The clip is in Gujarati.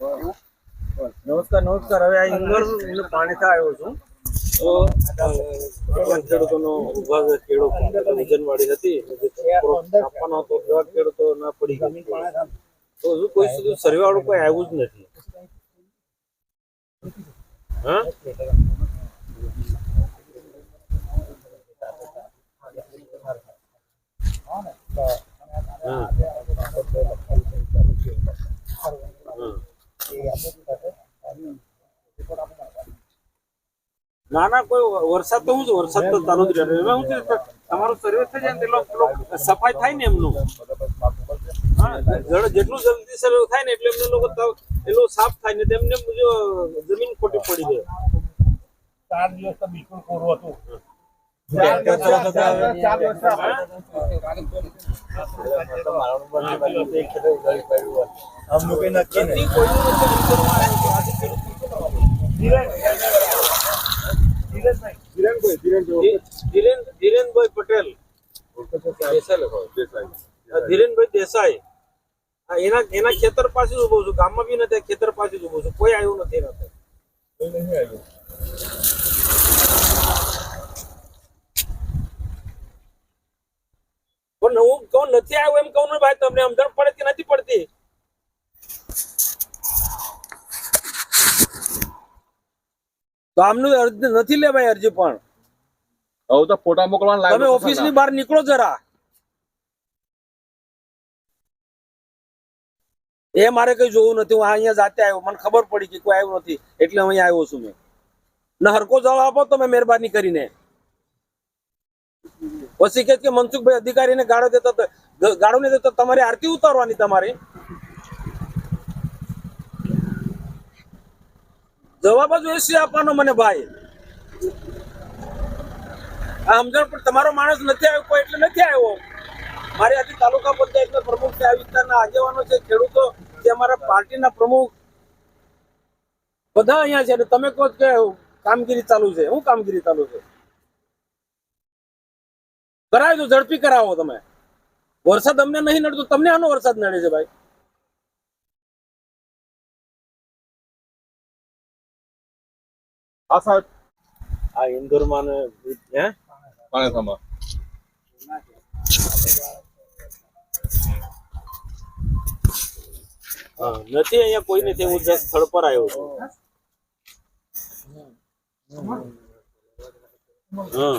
નમસ્કાર નમસ્કાર. હવે આ ઇન્દોર પાણીથી આવ્યો છું. તો ખેડૂતોનો ઊભા છે, ખેડૂત વજનવાળી હતી. આપવાનો હતો એવા ખેડૂતો ના પડી ગયા. તો હજુ કોઈ સુધી સર્વે વાળું કોઈ આવ્યું જ નથી. હા હા? ના ના કોઈ વરસાદ તો હું છે વરસાદ તો ચાલુ જ રહે હું છે સર્વે થઈ જાય ને તેટલો સફાઈ થાય ને એમનું. હા જળ- જેટલું જલ્દી સર્વે થાય ને એટલે એમને લોકો એટલું સાફ થાય ને તેમને જો જમીન ખોટી પડી જાય ચાર દિવસ તો બિલકુલ કોરું હતું. ચાર દિવસ ચાર નથી અંતરમાં આજે ખેડૂત ધીરેન ધીરેનભાઈ પટેલ ધીરેનભાઈ દેસાઈ એના એના ખેતર પાસે જ ઊભો છું ગામમાં બી નથી ખેતર પાસે જ ઊભો છું કોઈ આવ્યું નથી એના પણ હું કહું નથી આવ્યો એમ કહું ને ભાઈ તમને સમજણ પડે કે નથી પડતી? તો આમનું અરજી નથી લેવાય અરજી પણ. હવે તો ફોટા મોકલવાના તમે ઓફિસની બહાર નીકળો જરા. એ મારે કઈ જોવું નથી હું અહીંયા જાતે આવ્યો મને ખબર પડી કે કોઈ આવ્યું નથી એટલે હું અહીંયા આવ્યો છું મેં. ને હરકો જવાબ આપો તમે મહેરબાની કરીને. પછી કે કે મનસુખભાઈ અધિકારીને ગાળો દેતો ગાળો નહીં દેતો તમારી આરતી ઉતારવાની તમારી? જવાબ જ એસી આપવાનો મને ભાઈ. સમજણ પણ તમારો માણસ નથી આવ્યો, કોઈ એટલે નથી આવ્યો. મારે આજે તાલુકા પંચાયતના પ્રમુખ છે, આ વિસ્તારના આગેવાનો છે, ખેડૂતો જે અમારા પાર્ટીના પ્રમુખ. બધા અહીંયા છે અને તમે કહો કે કામગીરી ચાલુ છે. શું કામગીરી ચાલુ છે. કરાવી દો ઝડપી કરાવો તમે. વરસાદ અમને નહીં નડતો તમને આનો વરસાદ નડે છે ભાઈ? હા સાહેબ. આ ઇન્દોરમાં હે? પાણીસામાં હા, નથી અહીંયા કોઈ નથી હું just સ્થળ પર આવ્યો છું. હા